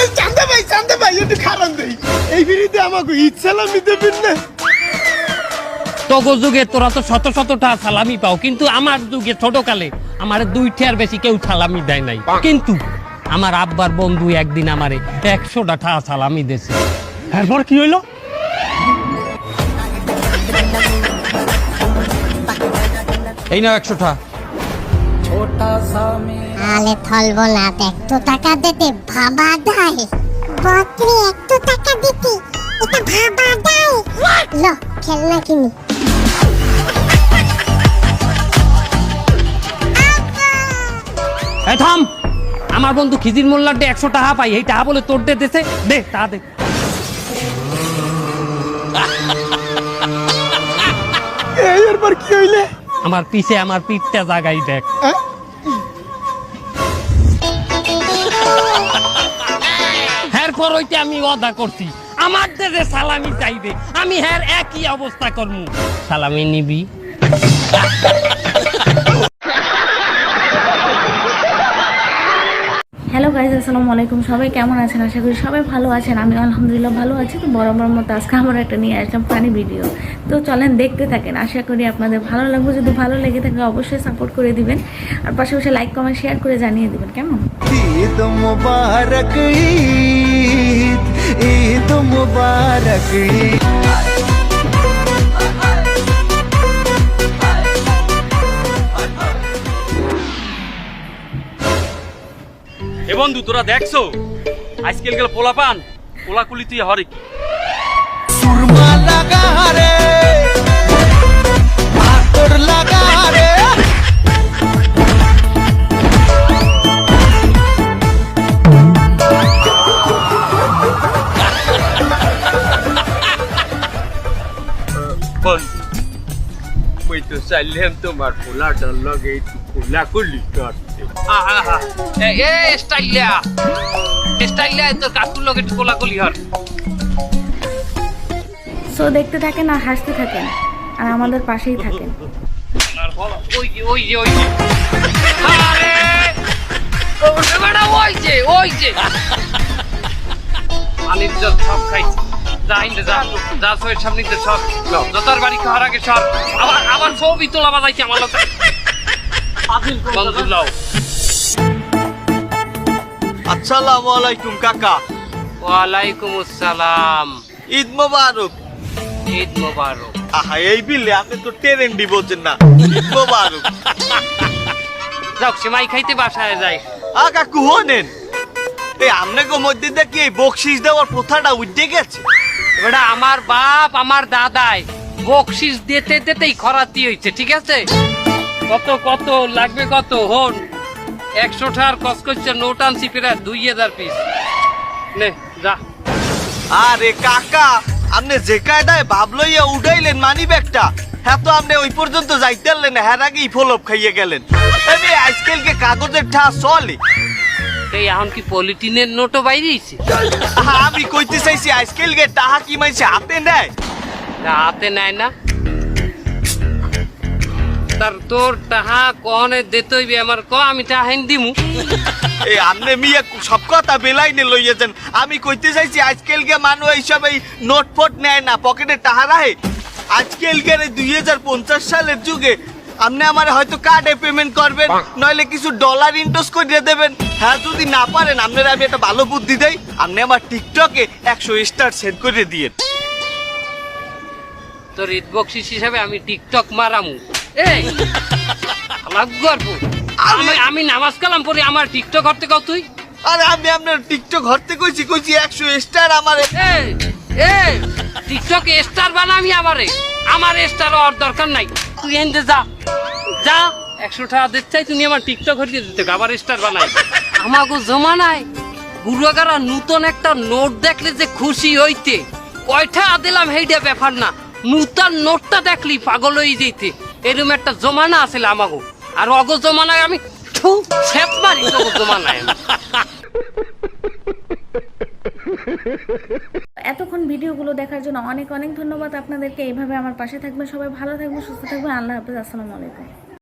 এই চান্দা ভাই চান্দা ভাই একটু খারাপ দেই। এই বিড়িতে আমাকে ইচ্ছালামি দেবেন না? তগো যুগে তোরা তো শত শতটা সালামি পাও কিন্তু আমার যুগে ছোটকালে আমার দুইটার বেশি কেউ সালামি দেয় নাই। কিন্তু আমার আব্বার বন্ধু একদিন আমারে একশোটা ঠা সালামি দিয়েছে এরপর কি হইল? এই নাও একশোটা। আলে থলবো না একটু টাকা দিতে ভাবা দায় বকরি একটু টাকা দিতে এটা ভাবা দায় ল খেলনা কিনি। এই থাম! আমার বন্ধু খিজির মোল্লার ডে একশো টাকা পাই এই টাকা বলে তোর দে দেছে দে তা দে। এই এরপর কি হইলে? আমার পিছে আমার পিঠটা জাগাই দেখ। এরপর হইতে আমি অদা করছি। আমার দেশে সালামি চাইবে, আমি হ্যার একই অবস্থা করমু। সালামি নিবি। হ্যালো গাইজ আসসালামু আলাইকুম। সবাই কেমন আছেন? আশা করি সবাই ভালো আছেন। আমি আলহামদুলিল্লাহ ভালো আছি। তো বরাবর মতো আজকে আমার একটা নিয়ে আসলাম ফানি ভিডিও তো চলেন দেখতে থাকেন। আশা করি আপনাদের ভালো লাগবে। যদি ভালো লেগে থাকে, অবশ্যই সাপোর্ট করে দিবেন। আর পাশাপাশি লাইক কমেন্ট শেয়ার করে জানিয়ে দিবেন। কেমন? ঈদ মুবারক, ঈদ ঈদ মুবারক, ঈদ। এ বন্ধু তোরা দেখছ? আজকালকার পোলাপান পোলাকুলি তুই হরে কি। লাগা হারে। চাইলাম তোমার পোলাটার লগে একটু কোলা কুলি করতে এ স্টাইলিয়া। স্টাইলিয়া তোর কাকুর লগে একটু কোলাকুলি হর সো দেখতে থাকেন আর হাসতে থাকেন। আর আমাদের পাশেই থাকেন। ওই যে ওই যে ওই যে। আরে ওই যে ওই যে। পানির জল সব খাইছি। যা যা যা সয়ের সামনে ইন্দে সর। বাড়ি খাওয়ার আগে সর। আবার আবার ছবি তোলা বাজাইছি আমার লোক। বন্ধু আসসালামু আলাইকুম কাকা। ওয়ালাইকুম আসসালাম। ঈদ মোবারক। ঈদ মোবারক। আহা এই বিলে আপনি তো বলছেন না। ঈদ মোবারক। যাও সেমাই খাইতে বাসায় যাই। আ কাকু হনেন। এই আপনাকে মধ্যে দেখি এই বকশিস দেওয়ার প্রথাটা উঠে গেছে। এবারে আমার বাপ, আমার দাদাই বকশিস দিতে দিতেই খরাতি হয়েছে ঠিক আছে? কত কত, লাগবে কত? হন একশো টার কস করছে, নোট আনছি প্রায় দুই হাজার পিস নে, যা। আরে কাকা, আপনি যে কায়দায় ভাবলইয়া উঠাইলেন মানি ব্যাগটা হ্যাঁ তো আপনি ওই পর্যন্ত যাইতে পারলেন হ্যাঁ আগেই ফলপ খাইয়ে গেলেন। আজকালকে কাগজের ঠা, চলে। এই এখন কি পলিটিনের নোটও বাইরেছে আমি কইতে চাইছি আজকালকে টাহা কি মাইছে হাতে নেয়? না, হাতে নেয় না। তার তোর টাহা কহনে দিতে হইবে আমার ক আমি টাহাইন দিমু। এই আপনি মিয়া সব কথা বেলাইনে লইয়েছেন আমি কইতে চাইছি আজকালকে মানুষ এইসব এই নোট ফোট নেয় না পকেটে টাহা রাখে। আজকালকের এই দুই হাজার পঞ্চাশ সালের যুগে আপনি আমার হয়তো কার্ডে পেমেন্ট করবেন নইলে কিছু ডলার ইনভেস্ট করে দেবেন। হ্যাঁ যদি না পারেন আপনারা আমি একটা ভালো বুদ্ধি দেই। আপনি আমার টিকটকে একশো স্টার সেট করে দিয়ে তোর ঈদ বকশিস হিসাবে আমি টিকটক মারামু। এই গর্ব। আমি আমি নামাজ কালাম পড়ি আমার টিকটক করতে কও তুই? আরে আমি আপনার টিকটক হরতে কইছি কইছি একশো স্টার আমার। এই এই টিকটক স্টার বানামি আমারে। আমার স্টার হওয়ার দরকার নাই। তুই এনতে যা। যা একশো টাকা দিতে চাই তুমি আমার টিকটক হরিয়ে দিতে আবার স্টার বানাই। আমাকে জমা নাই বুড়াগারা নূতন একটা নোট দেখলে যে খুশি হইতে। কয়টা দিলাম সেইটা ব্যাপার না, নূতন নোটটা দেখলি পাগল হয়ে যেতে এরকম একটা জমানা আছিল আমাগো। আর অগ জমানায় আমি ঠু, ছেপ মারি তো জমানায় এতক্ষণ ভিডিওগুলো দেখার জন্য অনেক অনেক ধন্যবাদ আপনাদেরকে। এইভাবে আমার পাশে থাকবেন সবাই। ভালো থাকবেন, সুস্থ থাকবেন। আল্লাহ হাফিজ। আসসালামু আলাইকুম।